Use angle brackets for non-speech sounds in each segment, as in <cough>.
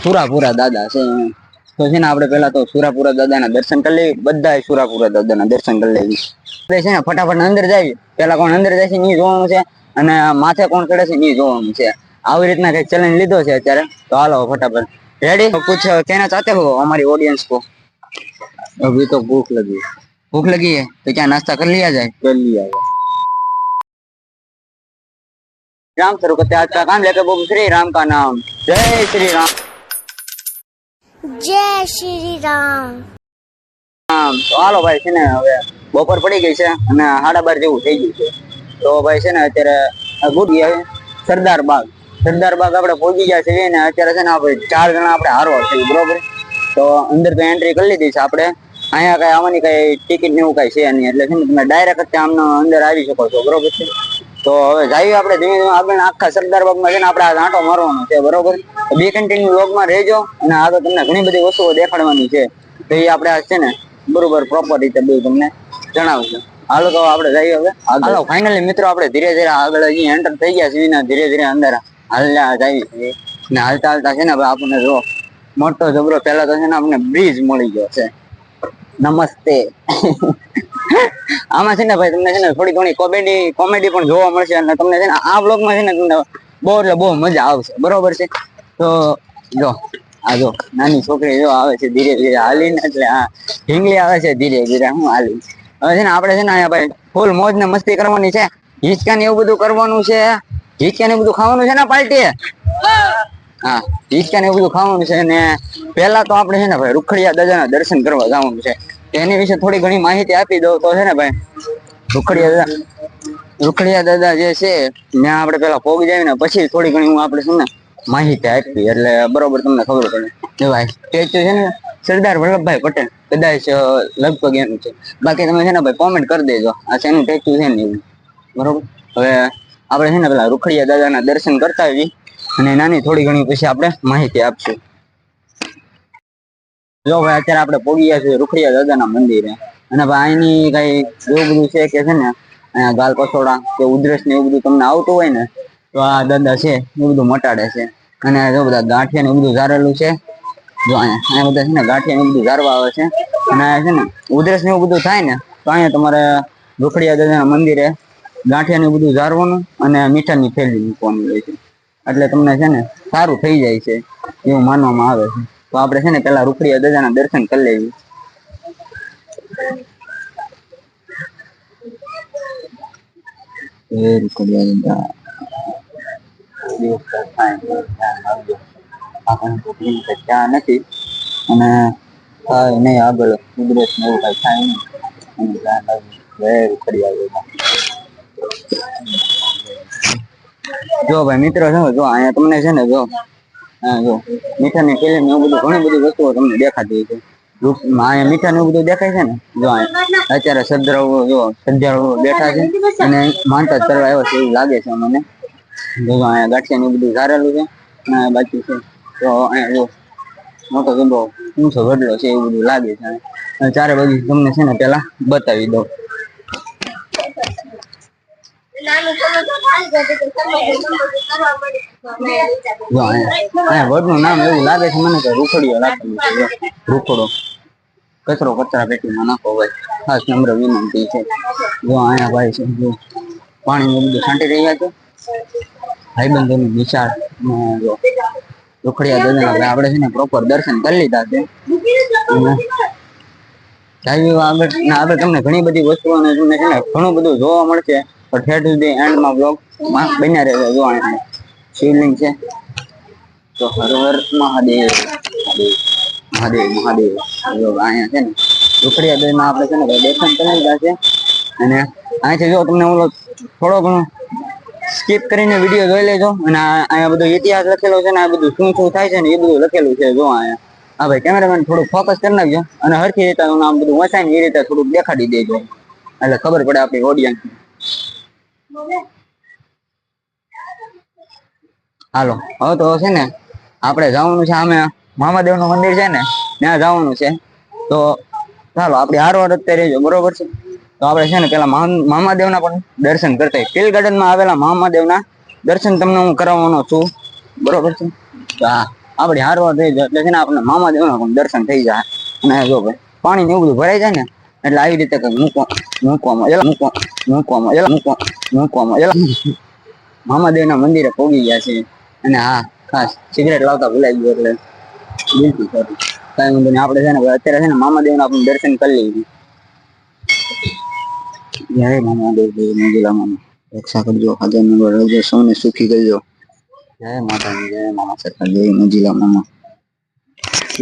સુરાપુરા દાદા છે તો છે ને આપણે પેલા તો સુરાપુરા દાદાના દર્શન કરી લેવી બધા સુરાપુરા દાદાના દર્શન કરી લેવી આપણે છે ને ફટાફટ અંદર જાય પેલા કોણ અંદર જાય છે ની જોવાનું છે અને માથે કોણ ચડે છે ની જોવાનું છે આવી રીતના કઈક ચેલેન્જ લીધો છે અત્યારે તો હાલો ફટાફટ રેડી कुछ कहना चाहते हो हमारी ऑडियंस को अभी तो भूख लगी है भूख लगी है तो क्या नाश्ता कर लिया जाए कर लिया है राम शुरू करते हैं आज का काम लेकर बोल श्री राम का नाम जय श्री राम જય શ્રી રામ તો હાલો ભાઈ છે ને, હવે બપોર પડી ગઈ છે અને સાડા બાર જેવું થઈ ગયું છે. તો ભાઈ છે ને, અત્યારે ગુડ સરદાર બાગ. સરદાર બાગ આપણે પહોંચી ગયા છીએ ને, અત્યારે છે ને આપણે ચાર જણા આપણે હારવા છે બરોબર? તો અંદર તો એન્ટ્રી કરી લીધી છે આપણે. અહીંયા કઈ આવવાની કઈ ટિકિટ ને એવું કઈ છે નહીં, એટલે છે ને, તમે ડાયરેક્ટ આમનો અંદર આવી શકો છો, બરોબર છે? તો હવે જઈએ આપણે ધીમે ધીમે આગળ આખા સરદાર બાગમાં છે ને આપણે આ આંટો મારવાનો છે બરોબર? બે કન્ટિન્યુ લોગમાં રહેજો અને આગળ તમને ઘણી બધી વસ્તુઓ દેખાડવાની છે. તો એ આપણે આ છે ને બરોબર પ્રોપર રીતે બધું તમને જણાવશું. હાલો તો આપણે જઈએ હવે. હાલો. ફાઇનલી મિત્રો આપણે ધીરે ધીરે આગળ હજી એન્ટર થઈ ગયા છીએ ને ધીરે ધીરે અંદર હાલતા જઈએ છીએ ને હાલતા હાલતા છે ને હવે આપણને જો મોટો જબરો પહેલા તો છે ને આપણને બ્રિજ મળી ગયો છે. નમસ્તે. આમાં છે ને ભાઈ તમને છે ને થોડી ઘણી કોમેડી કોમેડી પણ જોવા મળશે અને તમને છે ને આ બ્લોગમાં છે ને તમને બહુ એટલે બહુ મજા આવશે. બરોબર છે? તો જો, આ જો, નાની છોકરી જો આવે છે ધીરે ધીરે હાલીને, એટલે આ ઢીંગલી આવે છે ધીરે ધીરે, હું હાલી હવે છે ને આપણે છે ને અહીંયા ભાઈ ફૂલ મોજ ને મસ્તી કરવાની છે. હિંચકા ને એવું બધું કરવાનું છે. હિંચકા ને બધું ખાવાનું છે ને પાર્ટી હા હિંચકા ને એવું બધું ખાવાનું છે ને પહેલા તો આપણે છે ને ભાઈ રૂખડિયા દાદાના દર્શન કરવા જવાનું છે. એની વિશે થોડી ઘણી માહિતી આપી દઉં તો છે ને ભાઈ? રૂખડિયા દાદા રૂખડિયા દાદા જે છે, ત્યાં આપણે પેલા પોગી જાય ને પછી થોડી ઘણી હું આપણે છે ને માહિતી આપી. એટલે બરોબર તમને ખબર પડે. જો ભાઈ, સ્ટેચ્યુ છે ને, સરદાર વલ્લભભાઈ પટેલ. કદાચ લગભગ એનું છે. બાકી તમે છે ને ભાઈ કોમેન્ટ કરી દેજો. આ શેનું સ્ટેચ્યુ છે ને બરોબર? હવે આપણે છે ને પેલા રૂખડિયા દાદાના દર્શન કરતા આવી અને નાની થોડી ઘણી પછી આપણે માહિતી આપશું. જો ભાઈ, અત્યારે આપણે પોગી ગયા છીએ રૂખડિયા દાદાના મંદિરે. અને ભાઈ, અહીંની કઈ એવું બધું છે કે છે ને, અહીંયા ગાલ કસોડા કે ઉધરસ ને એવું બધું તમને આવતું હોય ને, તો આ દાદા છે, એ બધું મટાડે છે. અને જો બધા ગાંઠિયા ને બધું ઝારેલું છે, જો અહીંયા બધા છે ને ગાંઠિયા ને બધું ઝારવા આવે છે. અને છે ને, ઉધરસ ને એવું બધું થાય ને, તો અહીંયા તમારે રૂખડિયા દાદાના મંદિરે ગાંઠિયા ને બધું ઝારવાનું અને મીઠાની થેલી મૂકવાની હોય છે. એટલે તમને છે ને, સારું થઈ જાય છે, એવું માનવામાં આવે છે. તો આપણે છે ને પેલા રૂખડિયા દાદાના દર્શન કરી લેવી. એ રૂખડિયા દાદા. દિવસ થાય ધ્યાન રાખજો આપણને તો ભીમ કે ચા નથી. અને આગળ કુદરત ને એવું કઈ થાય નહીં. જય જો ભાઈ, મિત્રો જો, અહીંયા તમને છે ને જો જો. મીઠાની થેલી ને બધું, ઘણી બધી વસ્તુઓ તમને દેખાતી હોય છે. અહીંયા મીઠા ને બધું દેખાય છે ને? જો અત્યારે શ્રદ્ધાળુઓ જો શ્રદ્ધાળુઓ બેઠા છે. અને માનતા કરવા આવ્યા છે એવું લાગે છે મને જો અહીંયા ગાંઠિયા ને બધું ધારેલું છે. અને બાકી છે. તો અહીંયા જો, મોટો ગંદો ઊંચો વડલો છે એવું બધું લાગે છે. ચારે બાજુ તમને છે ને પેલા બતાવી દઉં. વડનું નામ એવું લાગે છે મને કે રૂખડીઓ રાખેલું છે રૂખડો. કચરો કચરા પેટીમાં નાખો ભાઈ ખાસ નમ્ર વિનંતી છે. જો અહીંયા ભાઈ છે જો. પાણી ને બધું છાંટી રહ્યા છે. ભાઈબંધોની વિચાર જો. રૂખડિયા દાદાના આપણે છે ને પ્રોપર દર્શન કરી લીધા છે. આગળ આગળ તમને ઘણી બધી વસ્તુઓ તમને છે ને ઘણું બધું જોવા મળશે. તો ઠેઠ સુધી એન્ડમાં બ્લોકમાં બન્યા રહેજો. જો અહીંયા શિવલિંગ છે, તો હર હર મહાદેવ મહાદેવ મહાદેવ જો અહીંયા છે ને રૂપડિયા દેવમાં આપણે છે ને દર્શન કરી લીધા છે અને અહીંથી જો તમને ઓલો થોડો ઘણો સ્કીપ કરીને વીડિયો જોઈ લેજો. અને અહીંયા બધો ઇતિહાસ લખેલો છે ને, આ બધું શું શું થાય છે ને એ બધું લખેલું છે જો અહીંયા. હા ભાઈ કેમેરામેન થોડું ફોકસ કરી નાખજો. અને હરખી રીતે આમ બધું વસાય ને એ રીતે થોડુંક દેખાડી દેજો. એટલે ખબર પડે આપણી ઓડિયન્સ હાલો, હવે તો છે ને આપણે જવાનું છે આમે મહાદેવનું મંદિર છે ને, ત્યાં જવાનું છે. તો ચાલો, આપણે હારવાર અત્યારે રહેજો, બરોબર છે? તો આપણે છે ને પેલા મહાદેવના પણ દર્શન કરતા ટીલ ગાર્ડનમાં આવેલા મહાદેવના દર્શન તમને હું કરાવવાનો છું. બરોબર છે? તો હા, આપણી હારવાર થઈ જાય એટલે છે ને આપણે મામા દેવના પણ દર્શન થઈ જાય. અને જો પાણી ને એવું બધું ભરાઈ જાય ને એટલે આવી રીતે મૂકવામાં એલા મૂકો મૂકવામાં એલા મૂકો મૂકવામાં એલા <laughs> મામાદેવના મંદિરે પોગી ગયા છે. અને હા ખાસ સિગરેટ લાવતા ભૂલાઈ ગયો એટલે બિલકુલ સારું કાંઈ વાંધો નહીં આપણે છે ને અત્યારે છે ને મામાદેવના આપણે દર્શન કરી લઈએ જય મામાદેવ જય મંજુલા મામા. રક્ષા કરજો હાજર નંબર રહેજો સૌને સુખી કરજો. જય માતાજી જય મામા સરકાર જય મંજિલા મામા.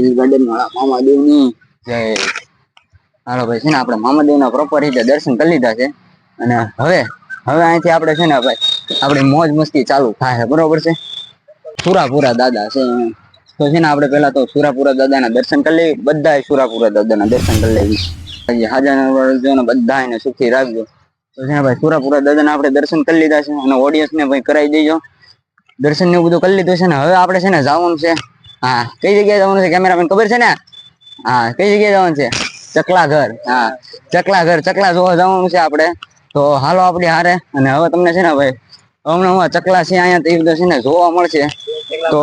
ગાર્ડન વાળા મામાદેવની. જય. હાલો ભાઈ, છે ને આપણે મામાદેવના પ્રોપર રીતે દર્શન કરી લીધા છે. અને હવે હવે અહીંથી આપણે છે ને ભાઈ, આપણી મોજ મસ્તી ચાલુ થાય, બરોબર છે? સુરાપુરા દાદા છે. તો છે ને આપણે પેલા તો સુરાપુરા દાદાના દર્શન કરી લઈએ, બધાય સુરાપુરા દાદાના દર્શન કરી લેવી હાજર ને બધા એને સુખી રાખજો. તો છે ને ભાઈ, સુરાપુરા દાદાના આપણે દર્શન કરી લીધા છે, અને ઓડિયન્સને ને ભાઈ કરાવી દેજો. દર્શન ને બધું કરી લીધું છે ને, હવે આપણે છે ને જવાનું છે. હા, કઈ જગ્યાએ જવાનું છે કેમેરામેન ખબર છે ને? હા, કઈ જગ્યાએ જવાનું છે? ચકલા ઘર હા. ચકલા ઘર ચકલા જોવા જવાનું છે આપણે. તો હાલો આપણે હારે. અને હવે તમને છે ને ભાઈ હમણાં હું ચકલા છે અહીંયા તે બધા છે ને જોવા મળશે. તો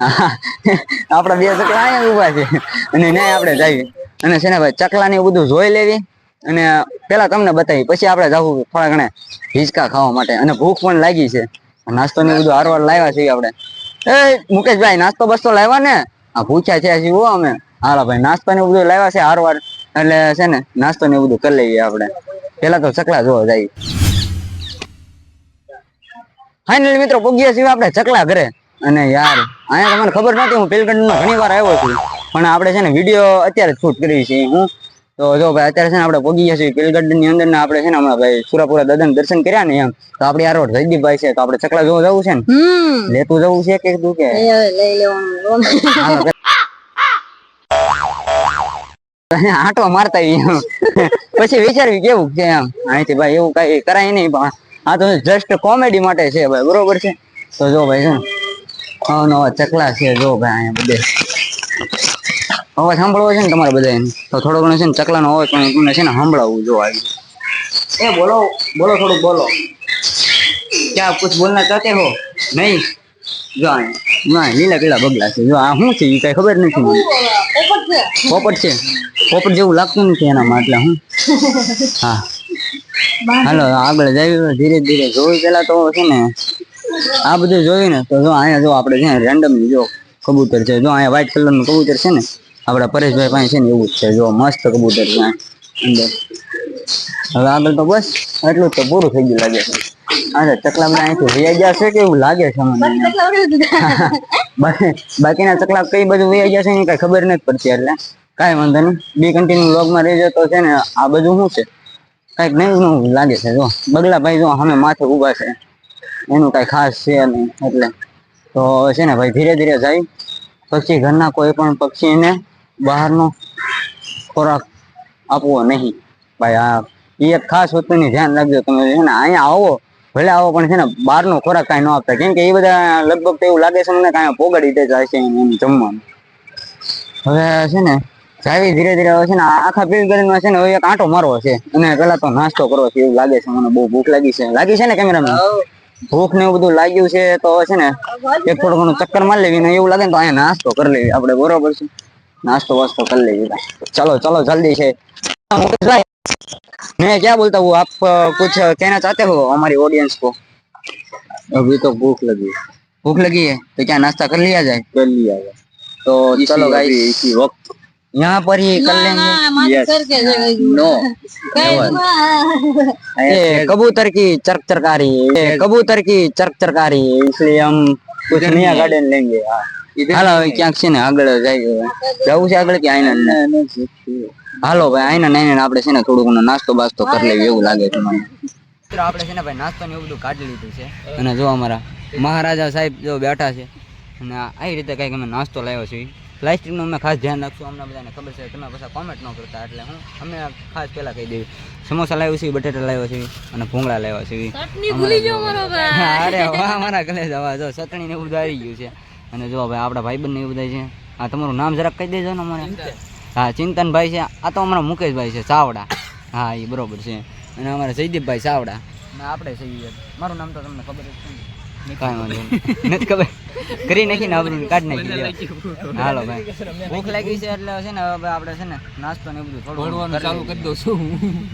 હા, <laughs> આપણા બે ચકલા અહીંયા ઊભા છે. અને ન્યાય આપણે જઈએ. અને છે ને ભાઈ ચકલા ને બધું જોઈ લેવી. અને પેલા તમને બતાવી. પછી આપણે જવું થોડા ઘણા હિંચકા ખાવા માટે. અને ભૂખ પણ લાગી છે. નાસ્તો ને બધું હારવાર લાવ્યા છીએ આપણે. એ મુકેશભાઈ નાસ્તો બસ્તો લાવ્યા ને? આ ભૂખ્યા છે હો અમે. હાલા ભાઈ નાસ્તો ને બધું લાવ્યા છે હારવાર એટલે છે ને નાસ્તો ને બધું કરી લઈએ આપણે. પેલા તો ચકલા જોવા જાય ફાઇનલી મિત્રો પૂગ્યા છીએ આપણે ચકલા ઘરે. અને યાર અહીંયા તમને ખબર નથી હું પેલગંડમાં ઘણી વાર આવ્યો છું. પણ આપણે છે ને વીડિયો અત્યારે શૂટ કરી છે હું. તો જો ભાઈ અત્યારે છે ને આપણે પોગી ગયા છીએ પેલગઢની અંદર ને આપણે છે ને હમણાં ભાઈ સુરાપુરા દાદાના દર્શન કર્યા ને એમ. તો આપણે યાર જયદીપભાઈ છે તો આપણે ચકલા જોવા જવું છે ને? લેતું જવું છે કે તું કે? લઈ લેવાનું. આંટો મારતા પછી વિચારવી કેવું છે એમ. અહીંથી ભાઈ એવું કઈ કરાય નહીં, પણ આ તો જસ્ટ કોમેડી માટે છે ભાઈ, બરોબર છે? તો જો ભાઈ છે નવા નવા ચકલા છે, જો ભાઈ, અહીંયા બધે. અવાજ સાંભળવો છે ને તમારે બધા તો થોડો ઘણો છે ને ચકલાનો અવાજ પણ તમને છે ને સાંભળાવું જો આવી એ બોલો બોલો થોડુંક, બોલો. ક્યાં કુછ બોલના ચાહતે હો? નહીં? જો અહીંયા લીલા પીળા બગલા છે. જો આ શું છે એ કઈ ખબર નથી મને. પોપટ છે. પોપટ જેવું લાગતું નથી એનામાં એટલે હું. હા. હાલો આગળ જઈએ ધીરે ધીરે જોયું પેલા તો છે ને આ બધું જોયું ને તો જો અહીંયા જો આપણે છે રેન્ડમ જો કબૂતર છે જો અહીંયા વ્હાઈટ કલરનું કબૂતર છે ને આપણા પરેશભાઈ પાસે છે ને એવું જ છે જો મસ્ત કબૂતર છે અંદર. હવે આગળ તો બસ એટલું જ તો પૂરું થઈ ગયું લાગે છે. અચ્છા ચકલા બધા અહીંથી ગયા છે કે એવું લાગે છે મને. <laughs> બાકીના ચકલા કઈ બધું વહી ગયા છે ને કઈ ખબર નથી પડતી એટલે. કાંઈ વાંધો નહીં. બી કન્ટિન્યુ વ્લોગમાં રહેજો તો છે ને આ બધું શું છે? કંઈક નહીં લાગે છે, જો. બગલા ભાઈ જો અમે માથે ઊભા છે. એનું કઈ ખાસ છે નહીં એટલે. તો છે ને ભાઈ, ધીરે ધીરે જાય. પછી ઘરના કોઈ પણ પક્ષીને બહારનો ખોરાક આપવો નહીં. ભાઈ, આ એ એક ખાસ વસ્તુની ધ્યાન રાખજો. તમે છે ને અહીંયા આવો. ભલે આવો પણ છે ને બહારનો ખોરાક કાંઈ ન આપતા. કેમ કે એ બધા લગભગ તો એવું લાગે છે મને કાંઈ પોગાડી દે જાય છે એનું જમવાનું. હવે છે ને જાવી ધીરે ધીરે હવે છે ને આખા પીલગરીમાં છે ને હવે એક આંટો મારવો છે. અને પેલા તો નાસ્તો કરવો છે એવું લાગે છે મને બહુ ભૂખ લાગી છે. લાગી છે ને કેમેરામેન? ભૂખ ને એવું બધું લાગ્યું છે તો હવે છે ને એક થોડું ઘણું ચક્કર મારી લેવી ને એવું લાગે ને તો અહીંયા નાસ્તો કરી લેવી. આપણે બરોબર છે. નાસ્તો વાસ્તો કરી લેવી. ચાલો ચાલો જલ્દી છે. मैं क्या बोलता हूँ आप अ, कुछ कहना चाहते हो हमारी ऑडियंस को अभी तो भूख लगी भूख लगी है तो क्या नाश्ता कर लिया जाए कर लिया है तो चलो अभी गाइस इसी वक्त यहाँ पर ही कर लेंगे Yes. नो नो ये कबूतर की चरक चरकारी है ये कबूतर की चरक चरकारी है इसलिए हम कुछ नया गार्डन लेंगे हाँ હાલો હવે ક્યાંક છે ને આગળ જાય જવું છે આગળ કે આઈના હાલો ભાઈ આઈના નાઈને આપણે છે ને થોડુંક નાસ્તો બાસ્તો કરી લેવી એવું લાગે છે મને. આપણે છે ને ભાઈ નાસ્તો ને એવું બધું કાઢી લીધું છે. અને જો અમારા મહારાજા સાહેબ જો બેઠા છે. અને આવી રીતે કંઈક અમે નાસ્તો લાવ્યો છે. પ્લાસ્ટિકનું અમે ખાસ ધ્યાન રાખશું અમને બધાને ખબર છે. તમે પાછા કોમેન્ટ ન કરતા એટલે હું અમે ખાસ પહેલા કહી દઈએ. સમોસા લાવ્યો છે બટેટા લાવ્યો છે અને ભૂંગળા લાવ્યા છે. ચટણી ભૂલી જાઓ અરે વાહ મારા ગલે જવા જો ચટણી ને એવું બધું આવી ગયું છે. અને જો ભાઈ આપણા ભાઈ બંને એવું બધા છે. આ તમારું નામ જરાક કહી દેજો ને મને હા ચિંતનભાઈ છે. આ તો અમારા મુકેશભાઈ છે ચાવડા. હા એ બરોબર છે. અને અમારા જયદીપભાઈ ચાવડા. અને આપણે છીએ મારું નામ તો તમને ખબર જ છે. નથી ખબર. કરી નાખીને આપણું કાઢ નાખી હાલો ભાઈ. ભૂખ લાગી છે એટલે છે ને હવે આપણે છે ને નાસ્તો ને બધું થોડું ચાલુ કરી દઉં છું.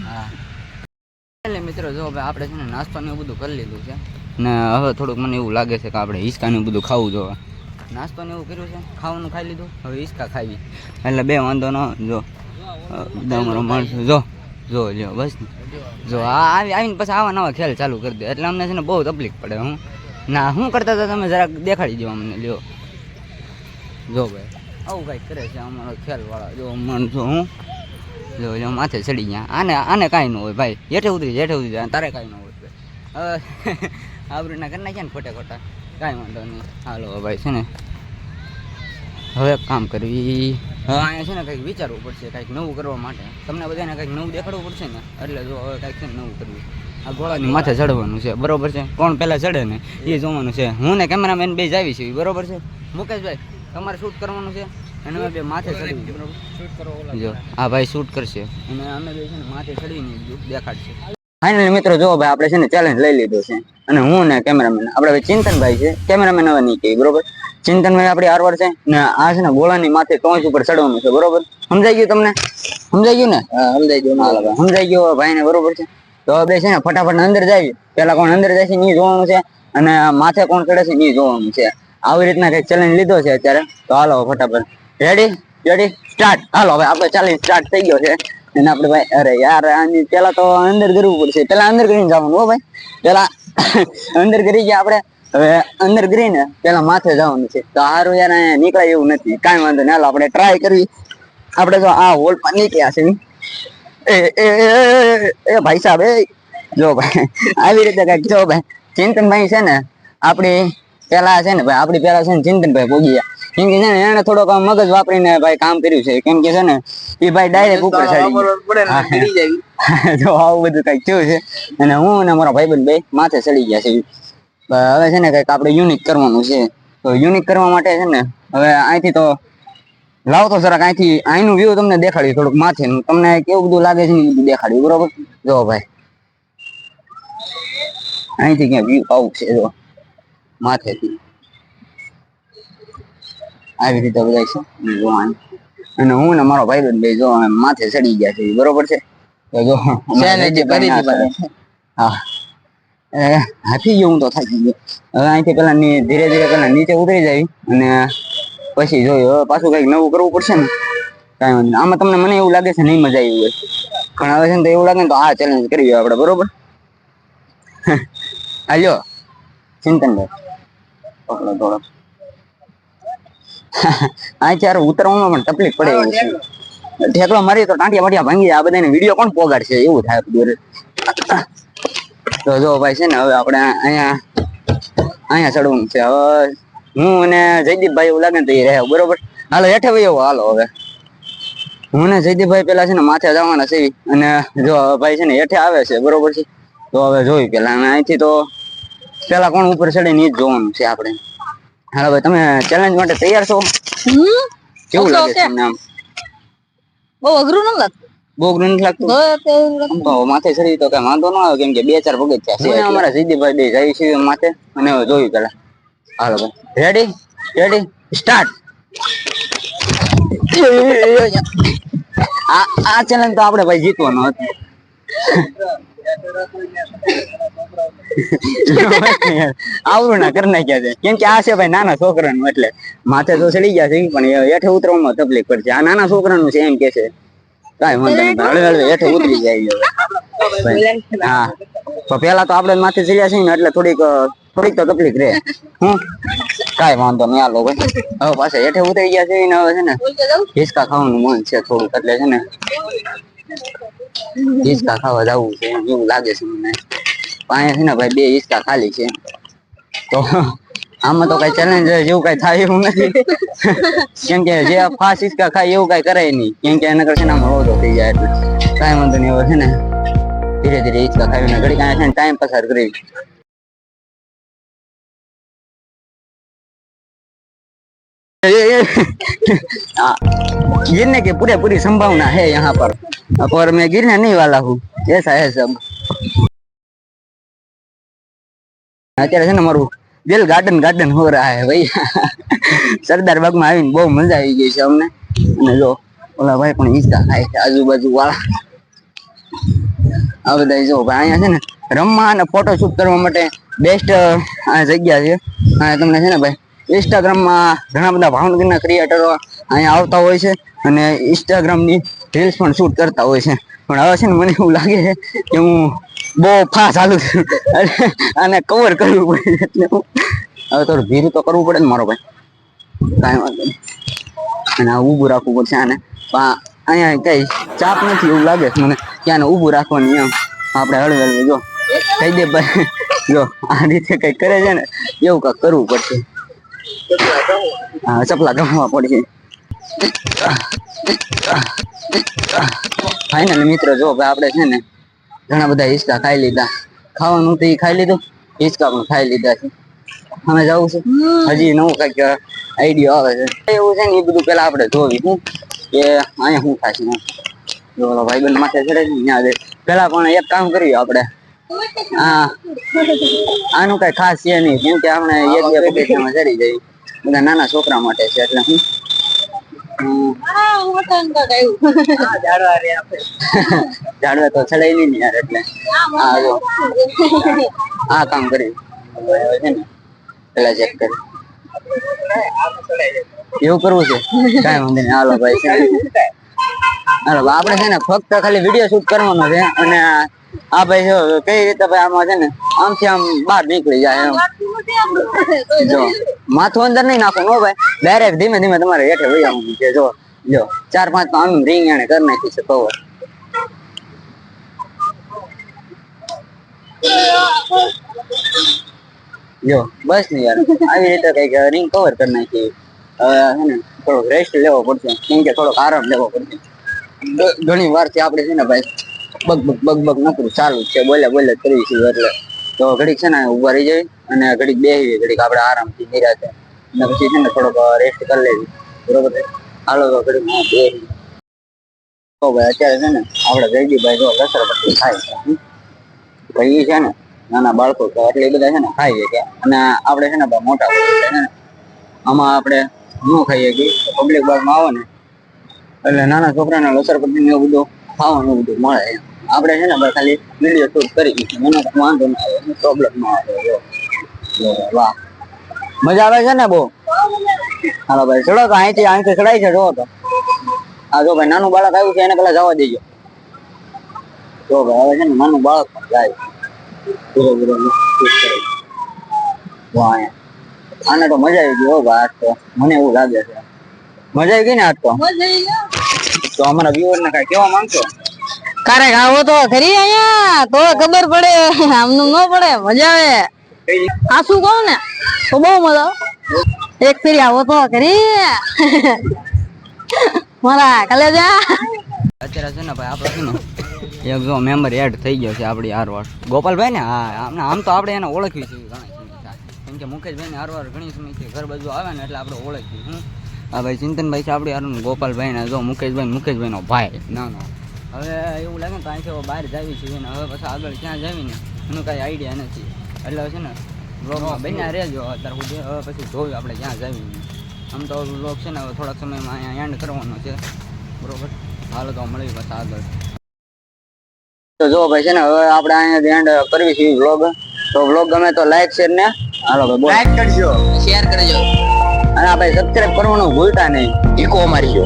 હા. એટલે મિત્રો જો ભાઈ આપણે છે ને નાસ્તો ને બધું કરી લીધું છે. ને હવે થોડુંક મને એવું લાગે છે કે આપણે હિસ્કા ને બધું ખાવું જોવે નાસ્તો ને એવું કર્યું છે. ખાવાનું ખાઈ લીધું. હવે ઈસકા ખાવી એટલે બે વાંધો ન જો. તમારો માણસો જો. જો જો બસ. જો, આ આવી આવીને પછી આવા નવા ખેલ ચાલુ કરી દે. એટલે અમને છે ને બહુ તકલીફ પડે. હું ના શું કરતા હતા તમે જરાક દેખાડી દો અમને, લ્યો. જો ભાઈ. આવું કાંઈક કરે છે અમારો ખેલવાળા. જો માણસો હું. જો જો માથે ચડી ગયા. આને આને કાંઈ ન હોય ભાઈ. હેઠે ઉતરી હેઠે ઉતરી જાય. તારે કાંઈ ન હોય હવે <laughs> આવરીના કરી નાખ્યા ને ખોટા ખોટા. કાંઈ વાંધો નહીં. હાલો ભાઈ છે ને હવે કામ કરવી. હવે અહીંયા છે ને કંઈક વિચારવું પડશે કંઈક નવું કરવા માટે. તમને બધાને કંઈક નવું દેખાડવું પડશે ને? એટલે જો હવે કંઈક છે ને નવું કરવું. આ ગોળાની માથે ચડવાનું છે બરોબર છે? કોણ પહેલાં ચડે ને એ જોવાનું છે. હું ને કેમેરામેન બે જાવી છીએ બરોબર છે? મુકેશભાઈ તમારે શૂટ કરવાનું છે? અને અમે બે માથે ચડવી બરોબર. જો આ ભાઈ શૂટ કરશે. અને અમે બે છે ને માથે ચડીને દેખાડશે. ફાઇનલી મિત્રો જો ભાઈ આપણે છે ને ચેલેન્જ લઈ લીધો છે. અને હું ને કેમેરામેન આપણે ભાઈ ચિંતનભાઈ છે. કેમેરામેન હવે નહીં કહી બરોબર? ચિંતનભાઈ આપણી હારવાર છે. ને આ છે ને ગોળાની માથે ટોચ ઉપર ચડવાનું છે બરોબર? સમજાઈ ગયું તમને? સમજાઈ ગયું ને? સમજાઈ ગયું. સમજાઈ ગયું ભાઈ ને બરોબર છે? તો હવે છે ને ફટાફટ અંદર જાય. પેલા કોણ અંદર જાય છે નહીં જોવાનું છે. અને માથે કોણ ચડે છે નહીં જોવાનું છે. આવી રીતના કંઈક ચેલેન્જ લીધો છે અત્યારે. તો હાલો ફટાફટ. રેડી રેડી સ્ટાર્ટ હાલો હવે આપણે ચેલેન્જ સ્ટાર્ટ થઈ ગયો છે. અને આપણે ભાઈ, અરે યાર, આની પેલા તો અંદર કરવું પડશે. પેલા અંદર કરીને જવાનું હો ભાઈ. પેલા અંદર કરી ગયા આપણે. હવે અંદર કરીને પેલા માથે જવાનું છે. તો હારું યાર, અહીંયા નીકળાય એવું નથી. કાંઈ વાંધો નહીં. હાલો, આપણે ટ્રાય કરવી. આપણે જો આ હોલ પર નીકળ્યા છે એ એ ભાઈ સાહેબ, એ, જો ભાઈ, આવી રીતે કંઈક જો ભાઈ. ચિંતનભાઈ છે ને, આપણી પેલા છે ને ભાઈ, આપણી પેલા છે ને ચિંતનભાઈ પોગી ગયા. કેમ કે છે ને એને થોડોક મગજ વાપરીને ભાઈ કામ કર્યું છે. કેમ કે છે ને એ ભાઈ ડાયરેક્ટ ઉપર ચડી ગયા. <laughs> જો આવું બધું કંઈક થયું છે. અને હું અને મારા ભાઈબંધ બે માથે ચડી ગયા છે. હવે છે ને કંઈક આપણે યુનિક કરવાનું છે. તો યુનિક કરવા માટે છે ને હવે અહીંથી તો લાવો તો જરાક અહીંથી અહીંનું વ્યૂ તમને દેખાડ્યું થોડુંક માથેનું. તમને કેવું બધું લાગે છે બધું દેખાડ્યું. બરોબર? જો ભાઈ. અહીંથી ક્યાં વ્યૂ આવું છે જો. માથેથી. આવી રીતે બધા છે. જોવાનું અને હું ને મારો ભાઈ બે જો માથે ચડી ગયા છે બરોબર છે? તો જો. હા હાથી ગયો હું. તો થાકી ગયો. હવે અહીંથી પેલા ધીરે ધીરે પેલા નીચે ઉતરી જાય અને પછી જોયું હવે પાછું કંઈક નવું કરવું પડશે ને કાંઈ વાંધો. આમાં તમને મને એવું લાગે છે નહીં મજા આવી હોય પણ હવે છે ને તો એવું લાગે ને તો આ ચેલેન્જ કરી આપણે બરોબર? હાલ્યો ચિંતનભાઈ. ભાઈ થોડો <laughs> આ ચાર ઉતરવામાં પણ તકલીફ પડે ઠેકડો મારી તો ટાંટિયા ભાંગી જાય. આ બધાને વીડિયો કોણ પોગાડશે એવું થાય <coughs> તો જો ભાઈ છે ને હવે આપણે અહીંયા અહીંયા ચડવું છે. હવે હું અને જયદીપભાઈ એવું લાગે ને તો એ રહે બરોબર? હાલો હેઠે ભાઈ એવો હાલો હવે. હું ને જયદીપભાઈ પેલા છે ને માથે જવાના છે. અને જો ભાઈ છે ને હેઠે આવે છે બરોબર છે? તો હવે જોયું પેલા. અને અહીંથી તો પેલા કોણ ઉપર ચડે ને એ જ જોવાનું છે આપણે. હાલો ભાઈ તમે ચેલેન્જ માટે તૈયાર છો? કેવું લાગે છે. તમને આમ? બહુ અઘરું ન લાગતું? બહુ અઘરું નથી લાગતું? તો. માથે ચડી તો કઈ વાંધો ન આવે કેમ કે બે ચાર પગથિયા છે. અમારા સીધી બે જાય છે માથે. અને જોયું પેલા. હાલો ભાઈ. રેડી રેડી સ્ટાર્ટ આ આ ચેલેન્જ તો આપણે ભાઈ જીતવાનો હતો. <laughs> આવડું ના કરી નાખ્યા છે. કેમ કે આ છે ભાઈ નાના છોકરાનું એટલે માથે તો ચડી ગયા છે પણ હેઠે ઉતરવામાં તકલીફ પડશે. આ નાના છોકરાનું છે એમ કે છે. કાંઈ વાંધો નહીં હળવે હેઠે ઉતરી જાય. હા. તો પેલા તો આપણે માથે ચડ્યા છીએ ને એટલે થોડીક થોડીક તો તકલીફ રહે. હું કાઈ વાંધો નહીં આ લોકો હવે પાછા હેઠે ઉતરી ગયા છે ને હવે છે ને હિસકા ખાવાનું મન છે થોડુંક એટલે છે ને હિસકા ખાવા જવું છે, એવું લાગે છે મને. અહીંયા છે ને ભાઈ બે હિસકા ખાલી છે તો આમાં તો કઈ ચેલેન્જ જેવું કઈ થાય એવું નથી કેમ કે જે ફાસ્ટ હિસકા ખાય એવું કઈ કરાય નહીં કેમ કે એના કરશે ને આમાં રોજો થઈ જાય એટલે કાંઈ વાંધો નહીં હવે છે ને ધીરે ધીરે હિસકા ખાવીને ઘડી કાંઈ છે ને ટાઈમ પસાર કરી हाँ, गिरने की पूरी पूरी संभावना है यहाँ पर पर मैं गिरने नहीं वाला हूँ ऐसा है सब અત્યારે છે ને મારું દિલ ગાર્ડન ગાર્ડન હો રહા હે ભાઈ. સરદાર બાગમાં આવીને બહુ મજા આવી ગઈ છે અમને. અને જો, ઓલા ભાઈ પણ ઈચ્છા થાય છે આજુબાજુ વાળા. આ બધા જો, ભાઈ અહીંયા છે ને રમવા અને ફોટો શૂટ કરવા માટે બેસ્ટ જગ્યા છે. અહીંયા તમને છે ને ભાઈ ઇન્સ્ટાગ્રામમાં ઘણા બધા ભાવનગરના ક્રિએટરો અહીંયા આવતા હોય છે અને ઇન્સ્ટાગ્રામની રીલ્સ પણ શૂટ કરતા હોય છે. પણ હવે છે ને મને એવું લાગે છે કે હું બહુ ફા ચાલુ અને કવર કરવું પડે એટલે હવે થોડું ધીરું તો કરવું પડે ને મારો ભાઈ. કાંઈ વાંધો નહીં. અને ઊભું રાખવું પડશે આને. અહીંયા કઈ ચાપ નથી એવું લાગે મને. ક્યાં ઊભું રાખવાની એમ. આપણે હળવે હળવે જો. કહી દે ભાઈ. જો, આ રીતે કઈ કરે છે ને, એવું કંઈક કરવું પડશે. હા, ચપલા ગમવા પડશે ફાઇનલ મિત્રો, જો આપણે છે ને ઘણા બધા હિંચકા ખાઈ લીધા. ખાવાનું તો ઈ ખાઈ લીધું. હિંચકા પણ ખાઈ લીધા છે. અમે જવું છે. હજી નવું કંઈક આઈડિયો આવે છે. એવું છે ને એ બધું પેલા આપણે જોવી શું કે અહીંયા શું થશે એમ. જો ભાઈબંધ માથે ચડે છે ત્યાં પેલા પણ એક કામ કરીએ આપણે. આનું કઈ ખાસ છે નહીં કેમ કે આપણે એક બે પગથિયામાં ચડી જઈએ. બધા નાના છોકરા માટે છે એટલે હું હું તો ચડાઈ નહીં યાર એટલે. આ કામ કરી. છે ને. પેલા ચેક કરી. એવું કરવું છે? કઈ વાંધો નહીં. હાલો ભાઈ આપણે છે ને ફક્ત ખાલી વીડિયો શૂટ કરવાનો છે અને આ ભાઈ જો, કઈ રીતે ભાઈ આમાં છે ને આમથી આમ બહાર નીકળી જાય એમ. જો, માથું અંદર નહીં નાખવાનું હો ભાઈ. ડાયરેક્ટ ધીમે ધીમે તમારે હેઠે વહી આવવાનું છે. જો જો, ચાર પાંચ આમ રિંગ એને કરી નાખી છે કવર જો, બસ ને યાર. આવી રીતે કંઈક રિંગ કવર કરી નાખી હવે છે ને થોડોક રેસ્ટ લેવો પડશે. કેમ કે થોડોક આરામ લેવો પડશે. ઘણી વારથી આપણે છે ને ભાઈ, બગ બગ બગ બગ નકરું ચાલુ છે. બોલે બોલે કરી કરીએ એટલે. તો ઘડીક છે ને ઊભા રહી જાય અને ઘડીક બેસી ઘડીક આપણે આરામથી નિરાશે અને પછી છે ને થોડોક રેસ્ટ કરી લેવી. બરોબર છે? હાલો, તો ઘડીક હું તો ભાઈ, અત્યારે છે ને આપણે જયદીપભાઈ જો લસરપટ્ટી ખાય છે. ભાઈ છે ને નાના બાળકો એટલે એ બધા છે ને ખાઈએ કે અને આપણે છે ને મોટા હોય છે ને. આમાં આપણે ન ખાઈએ કે પબ્લિક બાગમાં આવે ને, એટલે નાના છોકરાને લસરપટ્ટી ને એવું બધું ખાવાનું બધું મળે એમ. આપણે છે ને ખાલી વીડિયો શૂટ કરી મને વાંધો ના આવે પ્રોબ્લેમ ના આવે વાહ. મજા આવે છે ને બહુ? હાલો ભાઈ ચડો તો અહીંથી અહીંથી ચડાય છે જોવો તો. આ જો ભાઈ નાનું બાળક આવ્યું છે, એને પેલા જવા દેજો. જો ભાઈ આવે છે ને નાનું બાળક પણ જાય. ધીરે ધીરે વાહ. આને તો મજા આવી ગઈ હો ભાઈ આજ તો. મને એવું લાગે છે. મજા આવી ગઈ ને આજ તો. તો અમારા વ્યુઅર ને કઈ કેવા માંગશો? ક્યારેક આવો તો ખરી અહીંયા? તો ખબર પડે. આમનું ન પડે. મજા આવે. આ શું કહું ને? તો બહુ મજા આવે. એક ફેરી આવો તો ખરી. મારા કલેજા. અત્યારે છે ને ભાઈ આપણે છે ને એક જો મેમ્બર એડ થઈ ગયો છે આપણી આરવાર ગોપાલભાઈ ને? હા આમ તો આપણે એને ઓળખવી છે ઘણા. સમય થાય કેમ કે મુકેશભાઈ ને આરવાર ઘણી સમયથી ઘર બાજુ આવે ને એટલે આપણે ઓળખી હું આ ભાઈ ચિંતનભાઈ છે, આપણી હારું ગોપાલભાઈ ને જો મુકેશભાઈ મુકેશભાઈ નો ભાઈ ના હવે એવું લાગે ને તો અહીંથી બહાર જાવી છીએ ને હવે પછી આગળ ક્યાં જાવી ને, એનું કાંઈ આઈડિયા નથી. એટલે છે ને બ્લોગમાં બન્યા રહેજો, અત્યાર સુધી, હવે પછી જોયું આપણે ક્યાં જાવી આમ તો બ્લોગ છે ને, હવે થોડાક સમયમાં અહીંયા એન્ડ કરવાનો છે. બરોબર? હાલો તો મળી પછી આગળ. તો જો ભાઈ છે ને, હવે આપણે અહીંયા એન્ડ કરવી છે વ્લોગ તો વ્લોગ ગમે તો લાઈક શેર ને હાલો ભાઈ બોલ. લાઈક કરજો. શેર કરજો. અને આપણે સબસ્ક્રાઇબ કરવાનું ભૂલતા નહીં. ઈકો મારજો